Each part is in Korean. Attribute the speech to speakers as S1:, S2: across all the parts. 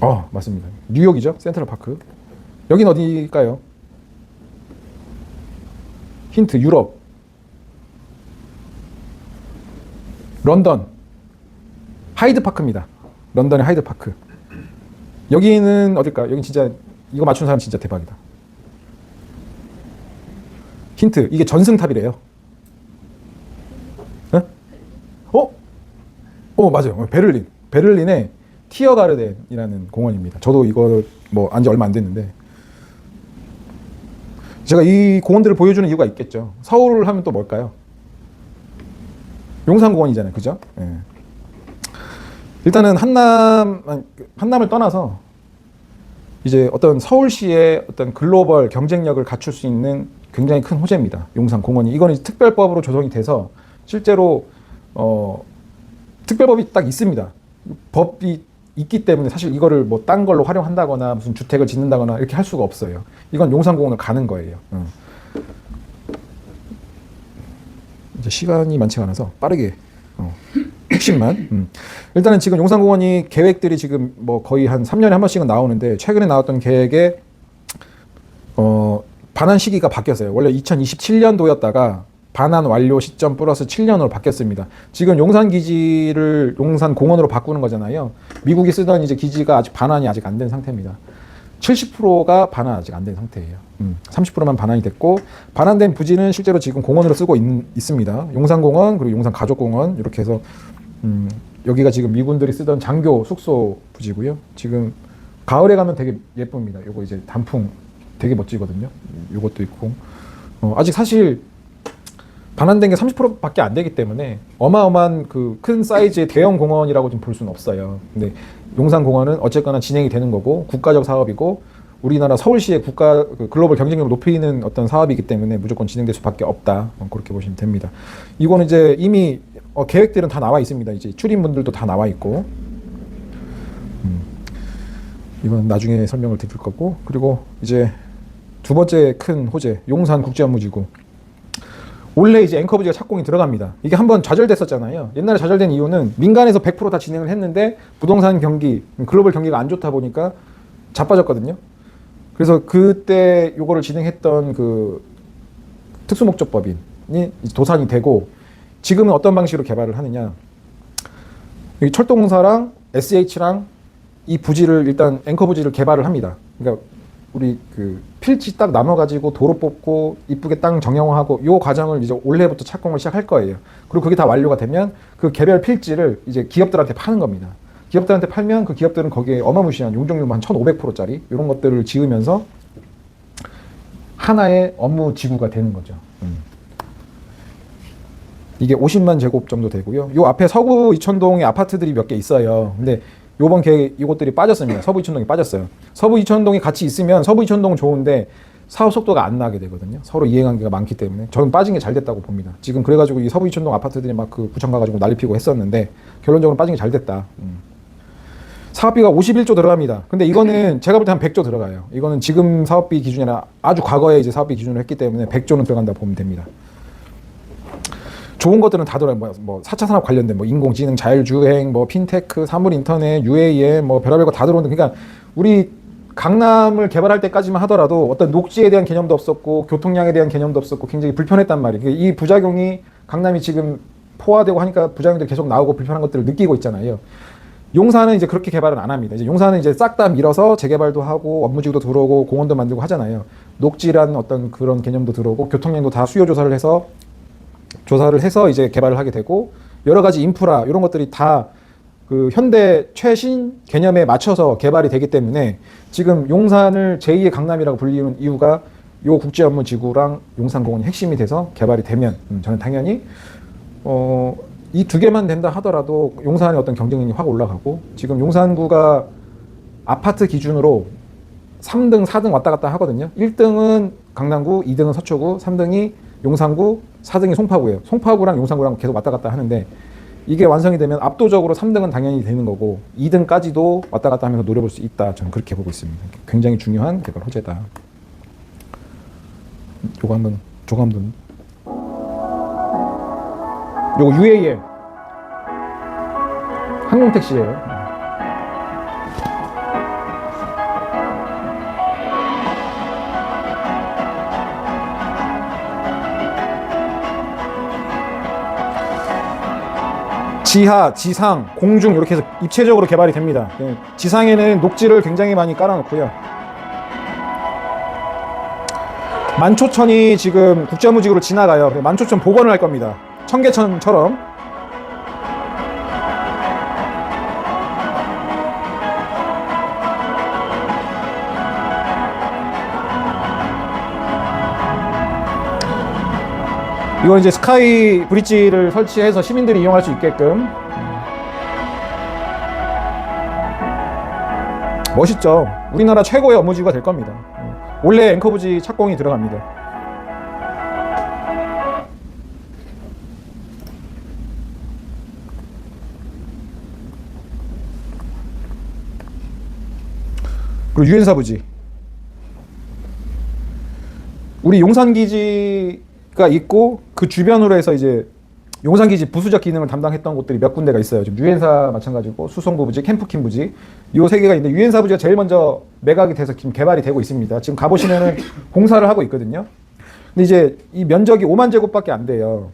S1: 어, 맞습니다. 뉴욕이죠. 센트럴 파크. 여긴 어디일까요? 힌트 유럽. 런던. 하이드 파크입니다. 런던의 하이드 파크. 여기는 어딜까? 여기 진짜 이거 맞춘 사람 진짜 대박이다. 힌트. 이게 전승탑이래요. 어? 어? 어, 맞아요. 베를린. 베를린의 티어가르덴이라는 공원입니다. 저도 이거 뭐 안지 얼마 안 됐는데 제가 이 공원들을 보여주는 이유가 있겠죠. 서울 하면 또 뭘까요? 용산공원이잖아요, 그죠? 예. 일단은 한남 한남을 떠나서 이제 어떤 서울시의 어떤 글로벌 경쟁력을 갖출 수 있는 굉장히 큰 호재입니다. 용산공원이 이거는 이제 특별법으로 조성이 돼서 실제로 어 특별법이 딱 있습니다. 법이 있기 때문에 사실 이거를 뭐 딴 걸로 활용한다거나 무슨 주택을 짓는다거나 이렇게 할 수가 없어요. 이건 용산공원을 가는 거예요. 어. 이제 시간이 많지가 않아서 빠르게 어. 60만. 음. 일단은 지금 용산공원이 계획들이 지금 뭐 거의 한 3년에 한 번씩은 나오는데 최근에 나왔던 계획에 어 반환 시기가 바뀌었어요. 원래 2027년도였다가 반환 완료 시점 플러스 7년으로 바뀌었습니다. 지금 용산 기지를 용산 공원으로 바꾸는 거잖아요. 미국이 쓰던 이제 기지가 아직 반환이 아직 안 된 상태입니다. 70%가 반환 아직 안 된 상태예요. 음, 30%만 반환이 됐고 반환된 부지는 실제로 지금 공원으로 쓰고 있, 있습니다. 용산공원 그리고 용산 가족공원 이렇게 해서 음, 여기가 지금 미군들이 쓰던 장교 숙소 부지고요. 지금 가을에 가면 되게 예쁩니다. 요거 이제 단풍 되게 멋지거든요. 요것도 있고 어, 아직 사실 반환된 게 30%밖에 안 되기 때문에 어마어마한 그 큰 사이즈의 대형 공원이라고 좀 볼 수는 없어요. 근데 용산 공원은 어쨌거나 진행이 되는 거고 국가적 사업이고 우리나라 서울시의 국가 그 글로벌 경쟁력을 높이는 어떤 사업이기 때문에 무조건 진행될 수밖에 없다. 어, 그렇게 보시면 됩니다. 이거는 이제 이미 어, 계획들은 다 나와 있습니다. 이제 출입문들도 다 나와 있고. 음, 이건 나중에 설명을 드릴 거고 그리고 이제 두 번째 큰 호재 용산 국제업무지구. 원래 이제 앵커 부지가 착공이 들어갑니다. 이게 한번 좌절됐었잖아요. 옛날에 좌절된 이유는 민간에서 100%다 진행을 했는데 부동산 경기, 글로벌 경기가 안 좋다 보니까 자빠졌거든요. 그래서 그때 요거를 진행했던 그 특수목적법인이 도산이 되고 지금은 어떤 방식으로 개발을 하느냐. 이 철도공사랑 SH랑 이 부지를 일단 앵커 부지를 개발을 합니다. 그러니까 우리 그 필지 딱 나눠가지고 도로 뽑고 이쁘게 땅 정형화하고 요 과정을 이제 올해부터 착공을 시작할 거예요. 그리고 그게 다 완료가 되면 그 개별 필지를 이제 기업들한테 파는 겁니다. 기업들한테 팔면 그 기업들은 거기에 어마무시한 용적률 한 1,500%짜리 이런 것들을 지으면서 하나의 업무 지구가 되는 거죠. 음. 이게 50만 제곱 정도 되고요. 요 앞에 서구 이천동에 아파트들이 몇 개 있어요. 근데 요번 계획 이것들이 빠졌습니다. 서부 이천동이 빠졌어요. 서부 이천동이 같이 있으면 서부 이천동은 좋은데 사업 속도가 안 나게 되거든요. 서로 이해관계가 많기 때문에 저는 빠진 게 잘 됐다고 봅니다. 지금 그래가지고 이 서부 이천동 아파트들이 막 그 구청 가가지고 난리 피고 했었는데 결론적으로 빠진 게 잘 됐다. 음. 사업비가 51조 들어갑니다. 근데 이거는 제가 볼 때 한 100조 들어가요. 이거는 지금 사업비 기준이 아니라 아주 과거에 이제 사업비 기준으로 했기 때문에 100조는 들어간다 보면 됩니다. 좋은 것들은 다 들어요. 뭐, 뭐 4차 산업 관련된 뭐 인공지능, 자율주행, 뭐 핀테크, 사물 인터넷, UAM, 뭐 별의별 거 다 들어오는데 그러니까 우리 강남을 개발할 때까지만 하더라도 어떤 녹지에 대한 개념도 없었고 교통량에 대한 개념도 없었고 굉장히 불편했단 말이에요. 이 부작용이 강남이 지금 포화되고 하니까 부작용들이 계속 나오고 불편한 것들을 느끼고 있잖아요. 용산은 이제 그렇게 개발은 안 합니다. 이제 용산은 이제 싹 다 밀어서 재개발도 하고 업무지구도 들어오고 공원도 만들고 하잖아요. 녹지란 어떤 그런 개념도 들어오고 교통량도 다 수요 조사를 해서 조사를 해서 이제 개발을 하게 되고 여러 가지 인프라 이런 것들이 다 그 현대 최신 개념에 맞춰서 개발이 되기 때문에 지금 용산을 제2의 강남이라고 불리는 이유가 요 국제 업무 지구랑 용산공원이 핵심이 돼서 개발이 되면 음, 저는 당연히 어, 이 두 개만 된다 하더라도 용산의 어떤 경쟁력이 확 올라가고 지금 용산구가 아파트 기준으로 3등, 4등 왔다 갔다 하거든요. 1등은 강남구, 2등은 서초구, 3등이 용산구, 4등이 송파구예요. 송파구랑 용산구랑 계속 왔다 갔다 하는데 이게 완성이 되면 압도적으로 3등은 당연히 되는 거고 2등까지도 왔다 갔다 하면서 노려볼 수 있다. 저는 그렇게 보고 있습니다. 굉장히 중요한 개발 호재다. 요거 한번 조거 한번 요거 UAM 항공택시예요. 지하, 지상, 공중 이렇게 해서 입체적으로 개발이 됩니다. 예, 지상에는 녹지를 굉장히 많이 깔아놓고요. 만초천이 지금 국제무직으로 지나가요. 만초천 복원을 할 겁니다. 청계천처럼. 이건 이제 스카이 브릿지를 설치해서 시민들이 이용할 수 있게끔 멋있죠. 우리나라 최고의 업무지구가 될 겁니다. 원래 앵커부지 착공이 들어갑니다. 그리고 유엔사 부지. 우리 용산 기지 가 있고 그 주변으로 해서 이제 용산 기지 부수적 기능을 담당했던 곳들이 몇 군데가 있어요. 지금 유엔사 마찬가지고 수송부 부지, 캠프킨 부지 요세 개가 있는데 유엔사 부지가 제일 먼저 매각이 돼서 지금 개발이 되고 있습니다. 지금 가 보시면은 공사를 하고 있거든요. 근데 이제 이 면적이 5만 제곱밖에 안 돼요.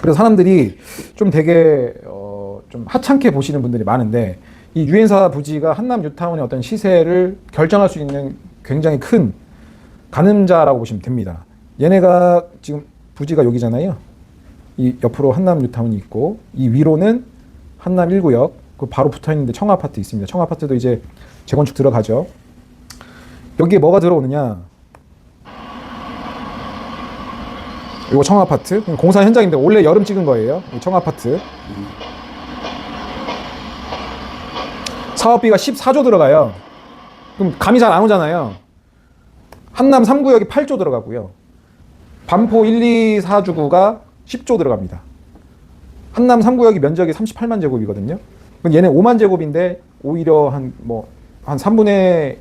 S1: 그래서 사람들이 좀 되게 어, 좀 하찮게 보시는 분들이 많은데 이 유엔사 부지가 한남 뉴타운의 어떤 시세를 결정할 수 있는 굉장히 큰 가늠자라고 보시면 됩니다. 얘네가 지금 부지가 여기잖아요. 이 옆으로 한남 뉴타운이 있고 이 위로는 한남 1구역 그 바로 붙어 있는데 청아파트 있습니다. 청아파트도 이제 재건축 들어가죠. 여기에 뭐가 들어오느냐? 이거 청아파트 공사 현장인데 원래 여름 찍은 거예요. 이 청아파트 사업비가 14조 들어가요. 그럼 감이 잘 안 오잖아요. 한남 3구역이 8조 들어가고요. 반포 1, 2, 4주구가 10조 들어갑니다. 한남 3구역이 면적이 38만 제곱이거든요. 얘네 5만 제곱인데 오히려 한 뭐 한 3분의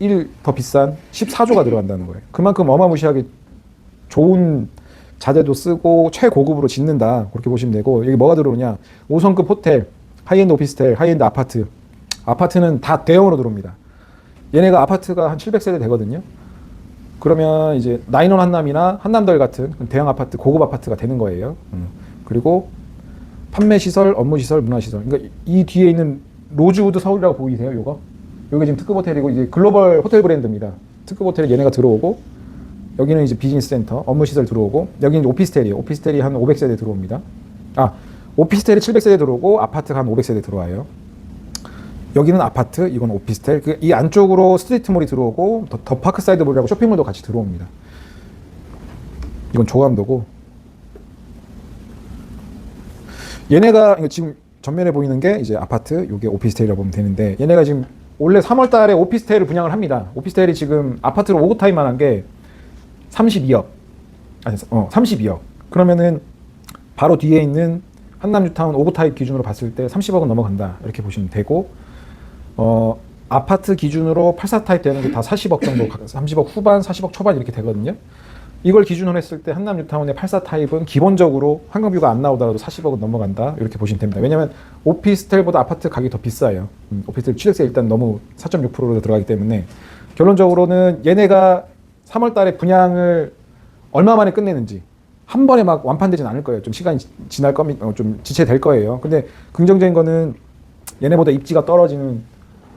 S1: 1 더 비싼 14조가 들어간다는 거예요. 그만큼 어마무시하게 좋은 자재도 쓰고 최고급으로 짓는다. 그렇게 보시면 되고 여기 뭐가 들어오냐? 5성급 호텔, 하이엔드 오피스텔, 하이엔드 아파트. 아파트는 다 대형으로 들어옵니다. 얘네가 아파트가 한 700세대 되거든요. 그러면 이제 나인원 한남이나 한남덜 같은 대형 아파트, 고급 아파트가 되는 거예요. 음. 그리고 판매 시설, 업무 시설, 문화 시설. 그러니까 이 뒤에 있는 로즈우드 서울이라고 보이세요? 요거? 요게 지금 특급 호텔이고 이제 글로벌 호텔 브랜드입니다. 특급 호텔에 얘네가 들어오고 여기는 이제 비즈니스 센터, 업무 시설 들어오고 여기는 오피스텔이에요. 오피스텔이 한 500세대 들어옵니다. 아, 오피스텔이 700세대 들어오고 아파트가 한 500세대 들어와요. 여기는 아파트, 이건 오피스텔. 그 이 안쪽으로 스트리트몰이 들어오고 더, 더 파크사이드 몰이라고 쇼핑몰도 같이 들어옵니다. 이건 조감도고. 얘네가 지금 전면에 보이는 게 이제 아파트, 이게 오피스텔이라고 보면 되는데 얘네가 지금 원래 3월 달에 오피스텔을 분양을 합니다. 오피스텔이 지금 아파트로 오고 타임만 한 게 32억. 아니, 어, 32억. 그러면은 바로 뒤에 있는 한남 뉴타운 오고 타입 기준으로 봤을 때 30억은 넘어간다. 이렇게 보시면 되고 어, 아파트 기준으로 84 타입 되는 게 다 40억 정도, 30억 후반, 40억 초반 이렇게 되거든요. 이걸 기준으로 했을 때 한남 뉴타운의 84 타입은 기본적으로 환경뷰가 안 나오더라도 40억은 넘어간다. 이렇게 보시면 됩니다. 왜냐하면 오피스텔보다 아파트 가격이 더 비싸요. 음, 오피스텔 취득세 일단 너무 4.6%로 들어가기 때문에 결론적으로는 얘네가 3월 달에 분양을 얼마 만에 끝내는지 한 번에 막 완판되진 않을 거예요. 좀 시간이 지- 지날 겁니다. 어, 좀 지체될 거예요. 근데 긍정적인 거는 얘네보다 입지가 떨어지는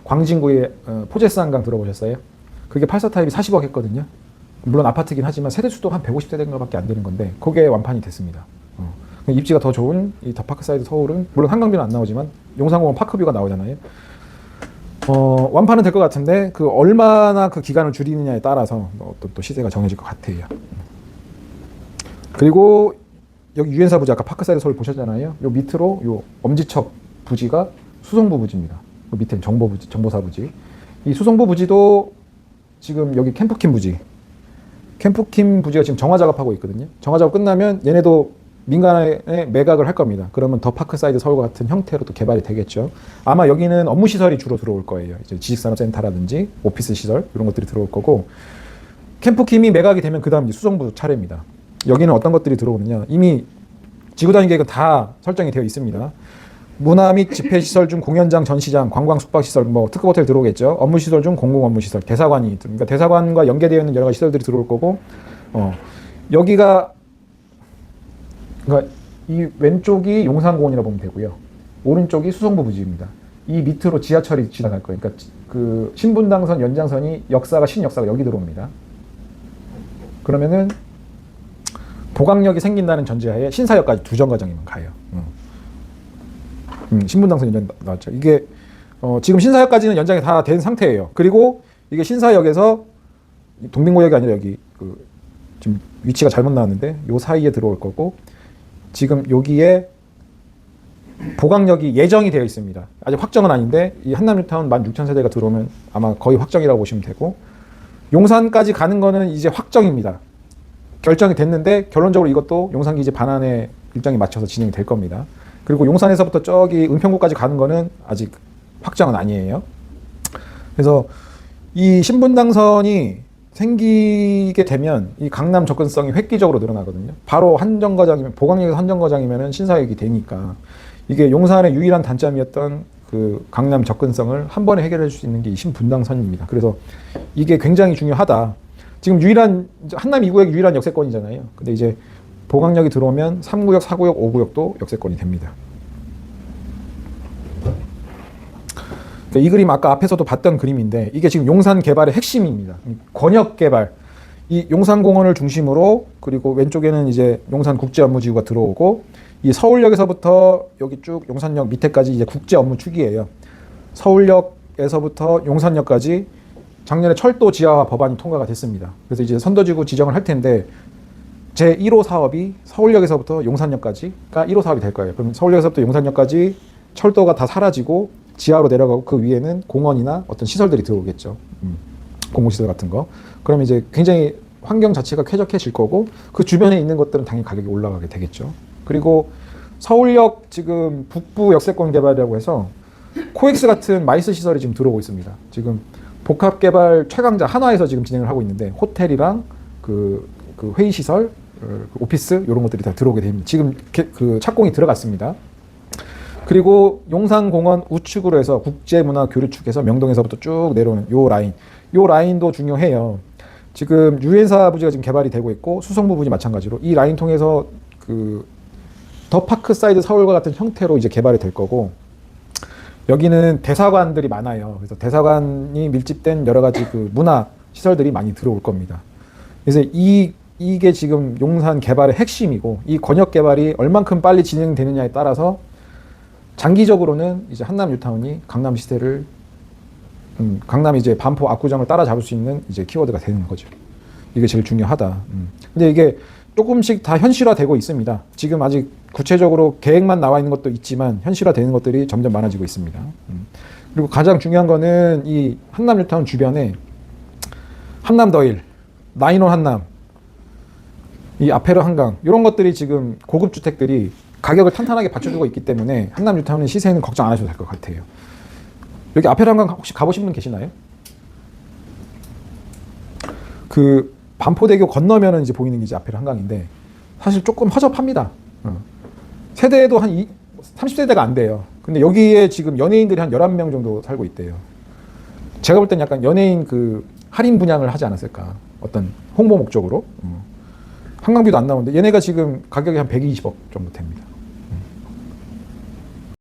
S1: 광진구의 어, 포제스 한강 들어보셨어요? 그게 84 타입이 40억 했거든요. 물론 아파트긴 하지만 세대 수도 한 150세대인가밖에 안 되는 건데 그게 완판이 됐습니다. 어. 입지가 더 좋은 이 더 파크 사이드 서울은 물론 한강뷰는 안 나오지만 용산공원 파크뷰가 나오잖아요. 어, 완판은 될 것 같은데 그 얼마나 그 기간을 줄이느냐에 따라서 뭐 어떤 또 시세가 정해질 것 같아요. 그리고 여기 유엔사 부지 아까 파크사이드 서울 보셨잖아요. 요 밑으로 요 엄지척 부지가 수성부 부지입니다. 그 밑에 정보 부지, 정보사 부지. 이 수성부 부지도 지금 여기 캠프킴 부지. 캠프킴 부지가 지금 정화 작업하고 있거든요. 정화 작업 끝나면 얘네도 민간에 매각을 할 겁니다. 그러면 더 파크사이드 서울과 같은 형태로 또 개발이 되겠죠. 아마 여기는 업무 시설이 주로 들어올 거예요. 이제 지식산업센터라든지 오피스 시설 이런 것들이 들어올 거고 캠프킴이 매각이 되면 그다음 이제 수성부 차례입니다. 여기는 어떤 것들이 들어오느냐? 이미 지구단위 계획은 다 설정이 되어 있습니다. 문화 및 집회 시설 중 공연장, 전시장, 관광 숙박 시설, 뭐 특급 호텔 들어오겠죠. 업무 시설 중 공공 업무 시설, 대사관이 그러니까 대사관과 연계되어 있는 여러 가지 시설들이 들어올 거고, 어 여기가 그러니까 이 왼쪽이 용산공원이라 보면 되고요. 오른쪽이 수성부 부지입니다. 이 밑으로 지하철이 지나갈 거예요. 그러니까 지- 그 신분당선 연장선이 역사가 신역사가 여기 들어옵니다. 그러면은 보강역이 생긴다는 전제하에 신사역까지 두 정거장이면 가요. 음. 음, 신분당선 연장 나- 나왔죠. 이게 어, 지금 신사역까지는 연장이 다 된 상태예요. 그리고 이게 신사역에서 동빙고역이 아니라 여기 그 지금 위치가 잘못 나왔는데 요 사이에 들어올 거고 지금 여기에 보강역이 예정이 되어 있습니다. 아직 확정은 아닌데 이 한남뉴타운 16,000세대가 들어오면 아마 거의 확정이라고 보시면 되고 용산까지 가는 거는 이제 확정입니다. 결정이 됐는데 결론적으로 이것도 용산기지 반환의 일정에 맞춰서 진행이 될 겁니다. 그리고 용산에서부터 저기 은평구까지 가는 거는 아직 확정은 아니에요. 그래서 이 신분당선이 생기게 되면 이 강남 접근성이 획기적으로 늘어나거든요. 바로 한 정거장이면 보강역에서 한 정거장이면은 신사역이 되니까 이게 용산의 유일한 단점이었던 그 강남 접근성을 한 번에 해결해 줄 수 있는 게 이 신분당선입니다. 그래서 이게 굉장히 중요하다. 지금 유일한 한남 2구역이 유일한 역세권이잖아요. 근데 이제 보강역이 들어오면 3구역, 4구역, 5구역도 역세권이 됩니다. 그러니까 이 그림 아까 앞에서도 봤던 그림인데 이게 지금 용산 개발의 핵심입니다. 이 권역 개발. 이 용산공원을 중심으로 그리고 왼쪽에는 이제 용산 국제 업무 지구가 들어오고 이 서울역에서부터 여기 쭉 용산역 밑에까지 이제 국제 업무 축이에요. 서울역에서부터 용산역까지 작년에 철도 지하화 법안이 통과가 됐습니다. 그래서 이제 선도지구 지정을 할 텐데 제 1호 사업이 서울역에서부터 용산역까지가 1호 사업이 될 거예요. 그럼 서울역에서부터 용산역까지 철도가 다 사라지고 지하로 내려가고 그 위에는 공원이나 어떤 시설들이 들어오겠죠. 음, 공공시설 같은 거. 그러면 이제 굉장히 환경 자체가 쾌적해질 거고 그 주변에 있는 것들은 당연히 가격이 올라가게 되겠죠. 그리고 서울역 지금 북부 역세권 개발이라고 해서 코엑스 같은 마이스 시설이 지금 들어오고 있습니다. 지금 복합 개발 최강자 한화에서 지금 진행을 하고 있는데 호텔이랑 그, 그 회의 시설, 어, 그 오피스 이런 것들이 다 들어오게 됩니다. 지금 개- 그 착공이 들어갔습니다. 그리고 용산공원 우측으로 해서 국제문화교류축에서 명동에서부터 쭉 내려오는 요 라인, 요 라인도 중요해요. 지금 유엔사 부지가 지금 개발이 되고 있고 수성부 부지 마찬가지로 이 라인 통해서 그 더 파크 사이드 서울과 같은 형태로 이제 개발이 될 거고 여기는 대사관들이 많아요. 그래서 대사관이 밀집된 여러 가지 그 문화 시설들이 많이 들어올 겁니다. 그래서 이 이게 지금 용산 개발의 핵심이고 이 권역 개발이 얼만큼 빨리 진행되느냐에 따라서 장기적으로는 이제 한남 뉴타운이 강남 시대를 음, 강남 이제 반포 압구정을 따라잡을 수 있는 이제 키워드가 되는 거죠. 이게 제일 중요하다. 음. 근데 이게 조금씩 다 현실화되고 있습니다. 지금 아직 구체적으로 계획만 나와 있는 것도 있지만 현실화되는 것들이 점점 많아지고 있습니다. 음. 그리고 가장 중요한 거는 이 한남 뉴타운 주변에 한남 더일, 나인원 한남, 이 아페르 한강 이런 것들이 지금 고급 주택들이 가격을 탄탄하게 받쳐주고 있기 때문에 한남 뉴타운의 시세는 걱정 안 하셔도 될 것 같아요. 여기 아페르 한강 혹시 가보신 분 계시나요? 그 반포대교 건너면은 이제 보이는 게 이제 아페르 한강인데 사실 조금 허접합니다. 어. 세대도 한 이, 30세대가 안 돼요. 근데 여기에 지금 연예인들이 한 11명 정도 살고 있대요. 제가 볼 땐 약간 연예인 그 할인 분양을 하지 않았을까. 어떤 홍보 목적으로. 어. 한강뷰도 안 나오는데 얘네가 지금 가격이 한 120억 정도 됩니다.